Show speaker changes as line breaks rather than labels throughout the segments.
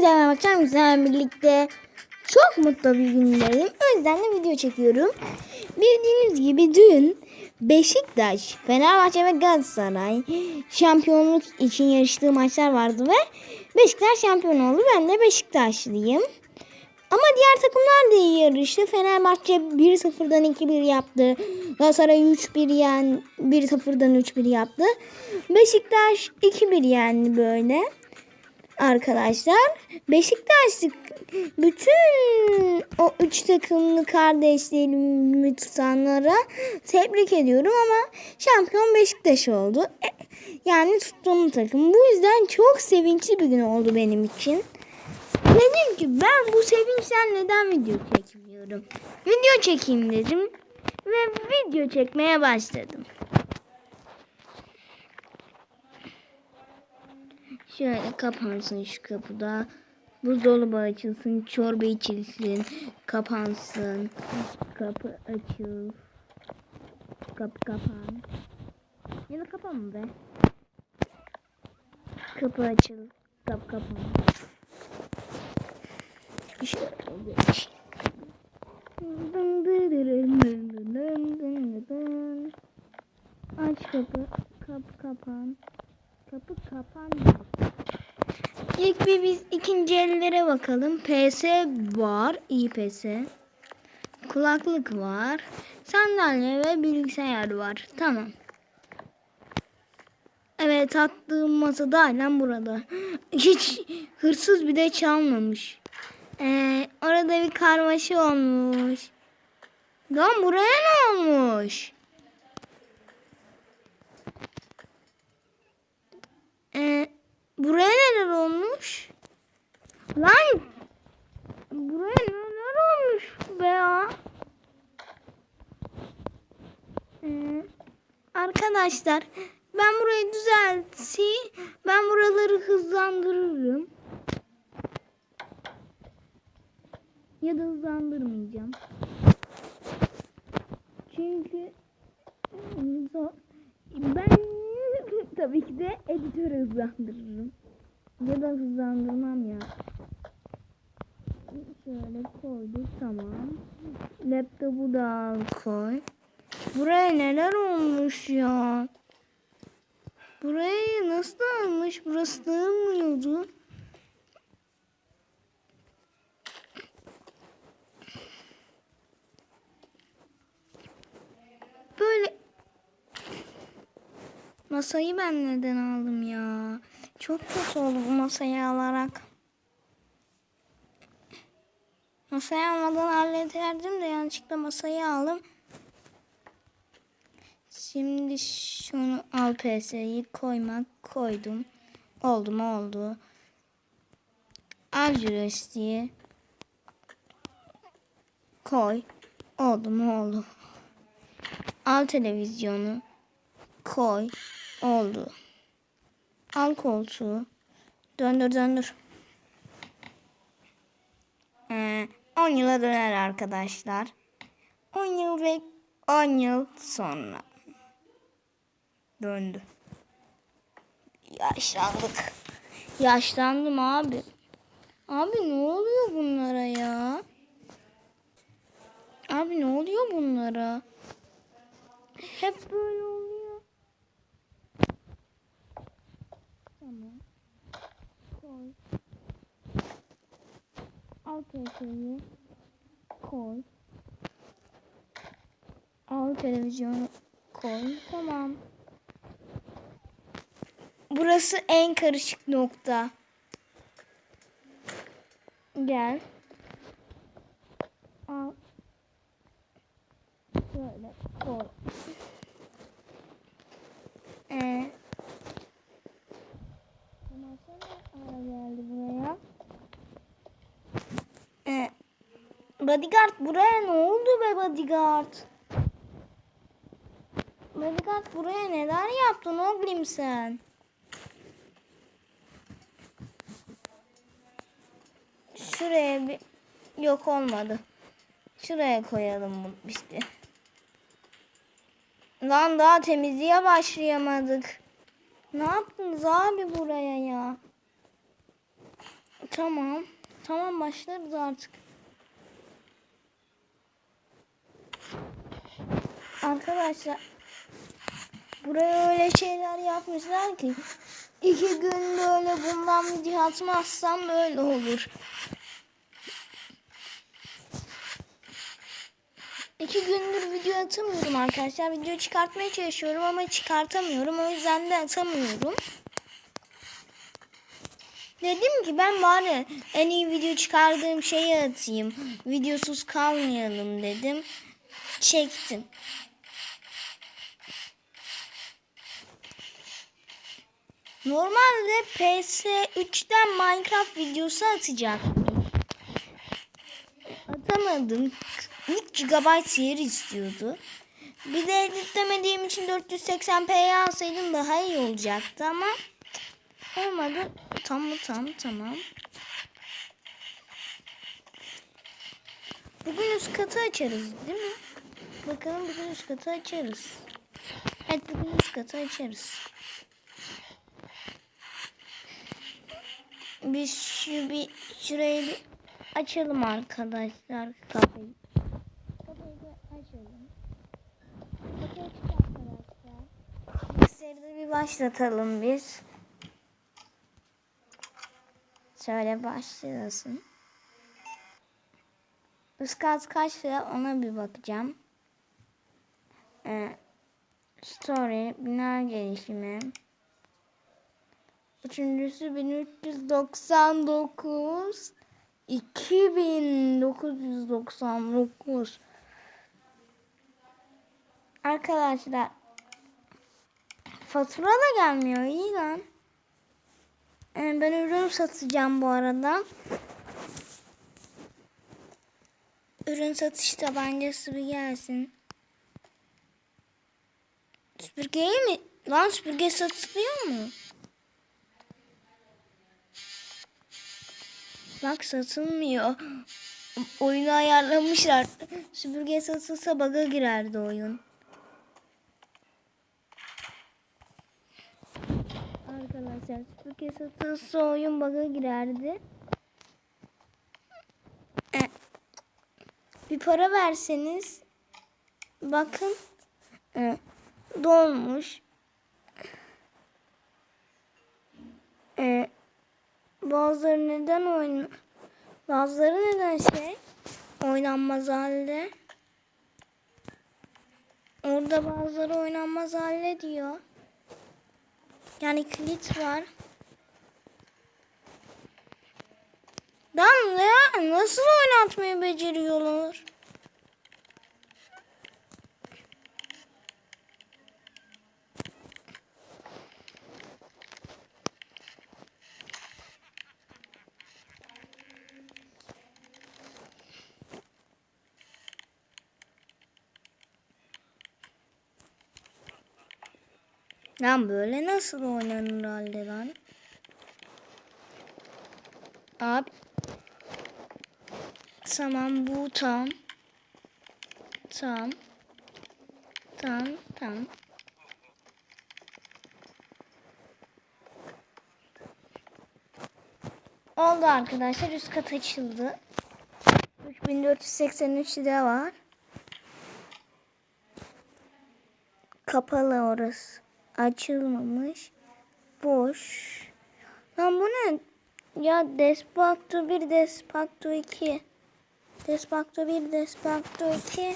Hepinize merhaba. Güzel birlikte çok mutlu bir günlerim. O yüzden de video çekiyorum. Bildiğiniz gibi dün Beşiktaş, Fenerbahçe ve Galatasaray şampiyonluk için yarıştığı maçlar vardı ve Beşiktaş şampiyon oldu. Ben de Beşiktaşlıyım. Ama diğer takımlar da iyi yarıştı. Fenerbahçe 1-0'dan 2-1 yaptı. Galatasaray 3-1 yen 1-0'dan 3-1 yaptı. Beşiktaş 2-1 yendi böyle. Arkadaşlar Beşiktaş bütün o üç takımlı kardeşlerimi tutanlara tebrik ediyorum ama şampiyon Beşiktaş oldu. E, Yani tuttuğum takım. Bu yüzden çok sevinçli bir gün oldu benim için. Dedim ki ben bu sevinçten neden video çekmiyorum? Video çekeyim dedim ve video çekmeye başladım. Şöyle kapansın şu kapıda. Buzdolabı açılsın, çorba içilsin, kapansın. Kapı açıl. Kapı kapan. Ya da kapanma be. Kapı açıl, kapı kapan. Şöyle geç. Aç kapı, kapı kapan. Kapı kapan. İlk bir biz ikinci ellere bakalım. PS var, iyi PS. Kulaklık var. Sandalye ve bilgisayar var. Tamam. Evet attığım masa da halen burada. Hiç hırsız bir de çalmamış. Ee, orada bir karmaşa olmuş. Lan buraya ne olmuş? Ee, buraya neler olmuş? Lan buraya neler olmuş be ya? Ee, arkadaşlar ben burayı düzelteyim. Ben buraları hızlandırırım. Ya da hızlandırmayacağım. Çünkü. Ben tabii ki de editörü hızlandırırım. Ya da hızlandırmam ya. Şöyle koyduk tamam. Laptopu da al koy. Buraya neler olmuş ya? Burayı nasıl almış? Burası sığmıyordu. Böyle masayı ben neden aldım ya? Çok kötü oldu bu masayı alarak. Masayı almadan hallederdim de yanlışlıkla masayı aldım. Şimdi şunu al PS'yi koymak koydum. Oldu mu oldu. Al joystick'i. Koy. Oldu mu oldu. Al televizyonu. Koy. Oldu. Al koltuğu. Döndür döndür. Ee, 10 yıla döner arkadaşlar. 10 yıl ve 10 yıl sonra. Döndü. Yaşlandık. Yaşlandım abi. Abi ne oluyor bunlara ya? Abi ne oluyor bunlara? Hep böyle oluyor. Tamam. Koy. Al PC'yi. Koy. Al televizyonu koy. Tamam. Burası en karışık nokta. Gel. Al. Şöyle koy. Ee, geldi buraya. Ee, bodyguard buraya ne oldu be bodyguard? Bodyguard buraya neler yaptın oğlum sen? Şuraya bir yok olmadı. Şuraya koyalım bunu işte. Lan daha temizliğe başlayamadık. Ne yaptınız abi buraya ya? Tamam. Tamam başlarız artık. Arkadaşlar buraya öyle şeyler yapmışlar ki iki gün böyle bundan video atmazsam böyle olur. İki gündür video atamıyorum arkadaşlar. Video çıkartmaya çalışıyorum ama çıkartamıyorum. O yüzden de atamıyorum. Dedim ki ben bari en iyi video çıkardığım şeyi atayım. Videosuz kalmayalım dedim. Çektim. Normalde PS3'ten Minecraft videosu atacaktım. Atamadım. 3 GB yer istiyordu. Bir de editlemediğim için 480p'ye alsaydım daha iyi olacaktı ama olmadı. Tamam tamam tamam. Bugün üst katı açarız değil mi? Bakalım bugün üst katı açarız. Evet bugün üst katı açarız. Biz şu bir şurayı bir açalım arkadaşlar. Kapıyı da açalım. Açık arkadaşlar. Bilgisayarı bir başlatalım biz. Şöyle başlasın. Üst kat kaç lira ona bir bakacağım. Ee, story, bina gelişimi. Üçüncüsü 1399. 2999. Arkadaşlar fatura da gelmiyor iyi lan. Ee, ben ürün satacağım bu arada. Ürün satış tabancası bir gelsin. Süpürgeyi mi? Lan süpürge satılıyor mu? Bak satılmıyor. Oyunu ayarlamışlar. Süpürge satılsa baga girerdi oyun. Arkadaşlar süpürge satılsa oyun baga girerdi. E, bir para verseniz bakın e, dolmuş. E, bazıları neden oyun bazıları neden şey oynanmaz halde. Orada bazıları oynanmaz halde diyor. Yani kilit var. Ya nasıl oynatmayı beceriyorlar? Lan böyle nasıl oynanır halde lan? Abi. Tamam bu tam. Tam. Tam tam. Oldu arkadaşlar üst kat açıldı. 3483 lira var. Kapalı orası. Açılmamış. Boş. Lan bu ne? Ya Despacto 1, Despacto 2. Despacto 1, Despacto 2.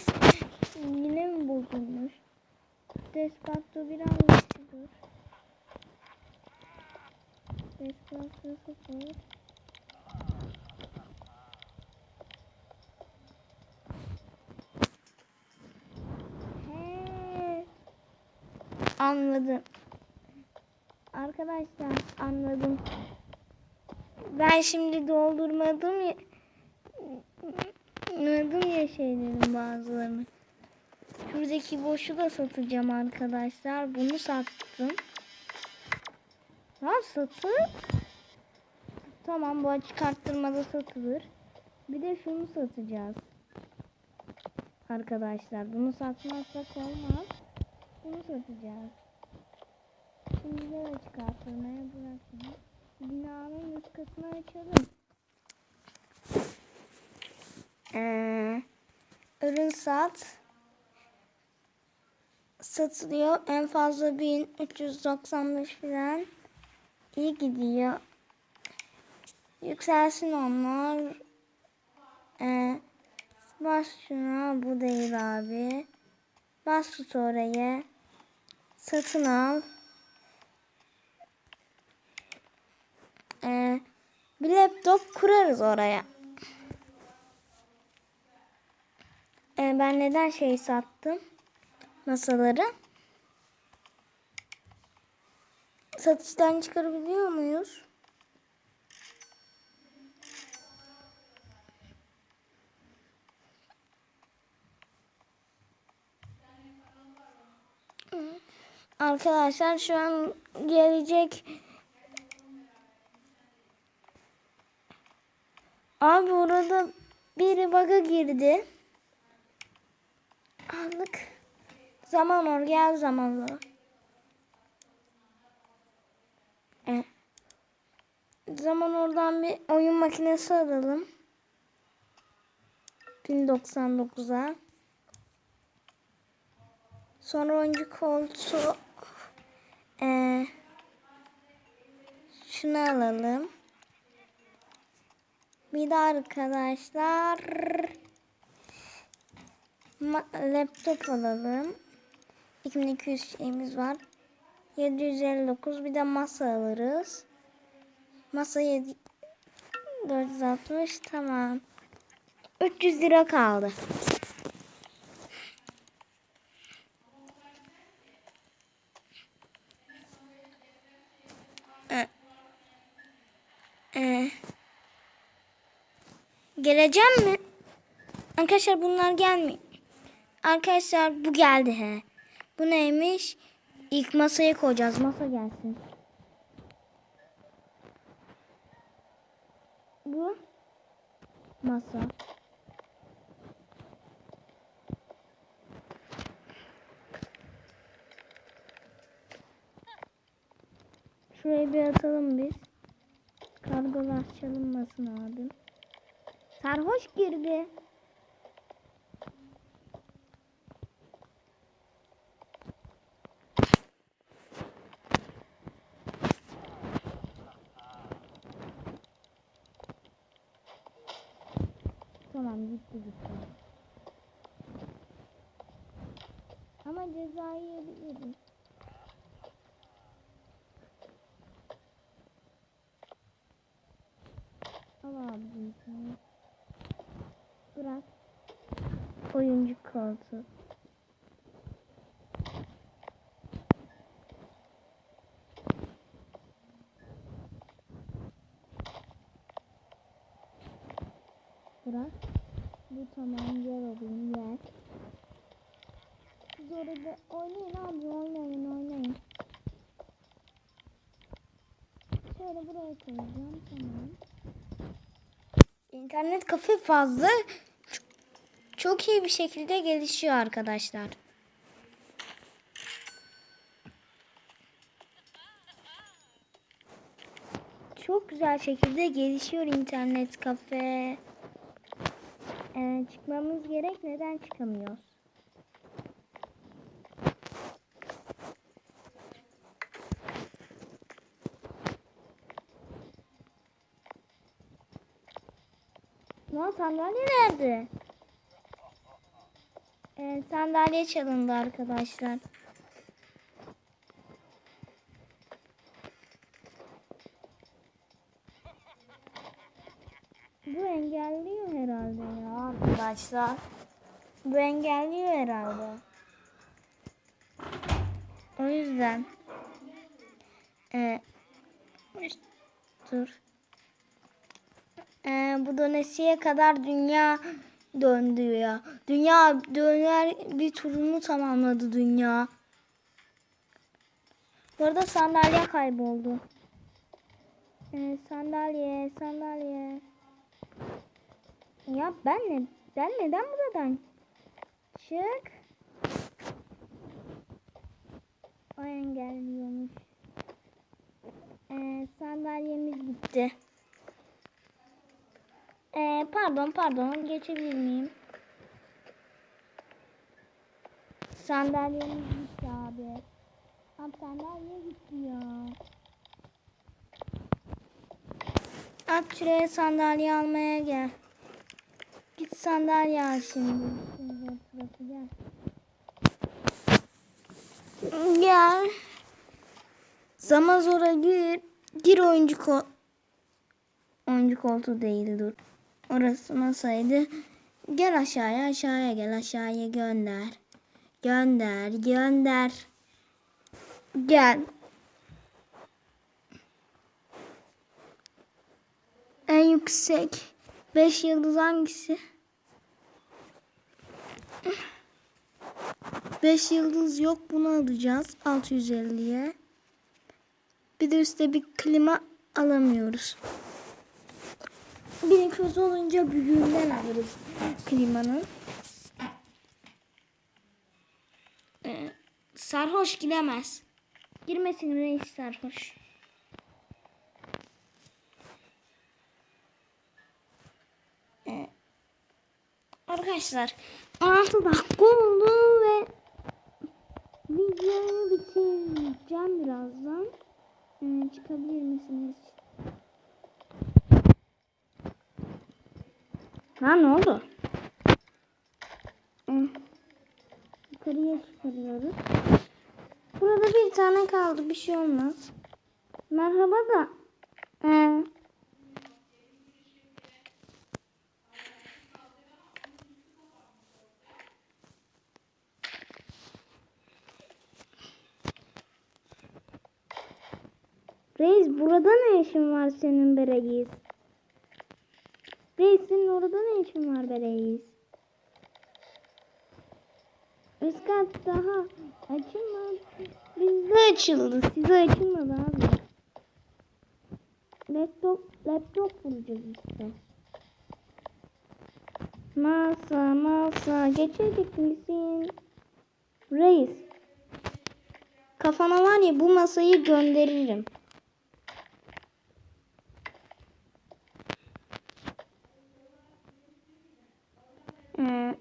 Yine mi bozulmuş? Despacto 1 hangisidir? Despacto 0. He. Anladım. Arkadaşlar anladım. Ben şimdi doldurmadım ya. Anladım ya şeylerin bazılarını. Şuradaki boşu da satacağım arkadaşlar. Bunu sattım. Lan satır. Tamam bu açık arttırmada satılır. Bir de şunu satacağız. Arkadaşlar bunu satmazsak olmaz. Bunu satacağız. Şimdi de açık arttırmaya bırakın. Binanın üst katını açalım. Ee, ürün sat. Satılıyor. En fazla 1395 falan. İyi gidiyor. Yükselsin onlar. Ee, bas şuna. Bu değil abi. Bas tut oraya. Satın al. Ee, bir laptop kurarız oraya. Ee, ben neden şey sattım? Masaları. Satıştan çıkarabiliyor muyuz? Arkadaşlar şu an gelecek Abi orada biri bug'a girdi. Aldık. Zaman or gel zamanla. E. Zaman oradan bir oyun makinesi alalım. 1099'a. Sonra oyuncu koltuğu e, şunu alalım. Bir de arkadaşlar laptop alalım. 2200 şeyimiz var. 759 bir de masa alırız. Masa 7 460 tamam. 300 lira kaldı. E, geleceğim mi? Arkadaşlar bunlar gelmiyor. Arkadaşlar bu geldi he. Bu neymiş? İlk masaya koyacağız. Masa gelsin. Bu masa. Şuraya bir atalım biz. Kargolar çalınmasın abim. Sarhoş girdi. Tamam gitti gitti. Ama cezayı yedim. Al abicim sen. Bırak. Oyuncu koltuğu. Bırak. Bu tamam yer alayım yer. Siz orada oynayın abi oynayın oynayın. Şöyle buraya koyacağım. İnternet kafe fazla çok, iyi bir şekilde gelişiyor arkadaşlar. Çok güzel şekilde gelişiyor internet kafe. Ee, çıkmamız gerek neden çıkamıyoruz? Sandalye nerede? Ee, sandalye çalındı arkadaşlar. Bu engelliyor herhalde ya arkadaşlar. Bu engelliyor herhalde. O yüzden. Ee, dur. Ee, bu donesiye kadar dünya döndü ya. Dünya döner bir turunu tamamladı dünya. Bu sandalye kayboldu. Ee, sandalye, sandalye. Ya ben ne? Ben neden buradan? Çık. O engelliyormuş. Ee, sandalyemiz gitti. Ee, pardon pardon geçebilir miyim? Sandalyemiz gitti abi. Abi sandalye gitti ya. At şuraya sandalye almaya gel. Git sandalye al şimdi. Gel. Gel. Zaman zora gir. Gir oyuncu kol. Oyuncu koltuğu değil dur. Orası masaydı. Gel aşağıya aşağıya gel aşağıya gönder. Gönder gönder. Gel. En yüksek 5 yıldız hangisi? 5 yıldız yok bunu alacağız 650'ye. Bir de üstte bir klima alamıyoruz. Köz olunca büyüğünden alırız klimanın. Ee, sarhoş giremez. Girmesin reis sarhoş. Ee, arkadaşlar 6 dakika oldu ve videoyu bitireceğim birazdan. Ee, çıkabilir misiniz? Ha ne oldu? Yukarıya çıkarıyoruz. Burada bir tane kaldı. Bir şey olmaz. Merhaba da. Ee, Reis burada ne işin var senin be reis? Orada ne işin var be reis? Üst kat daha açılmadı. Bizde açıldı. Size açılmadı abi. Laptop, laptop bulacağız işte. Masa, masa. Geçecek misin? Reis. Kafana var ya bu masayı gönderirim. Ee,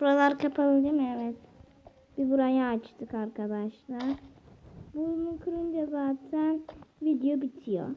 Buralar kapalı değil mi? Evet. Bir burayı açtık arkadaşlar. Bunu kırınca zaten video bitiyor.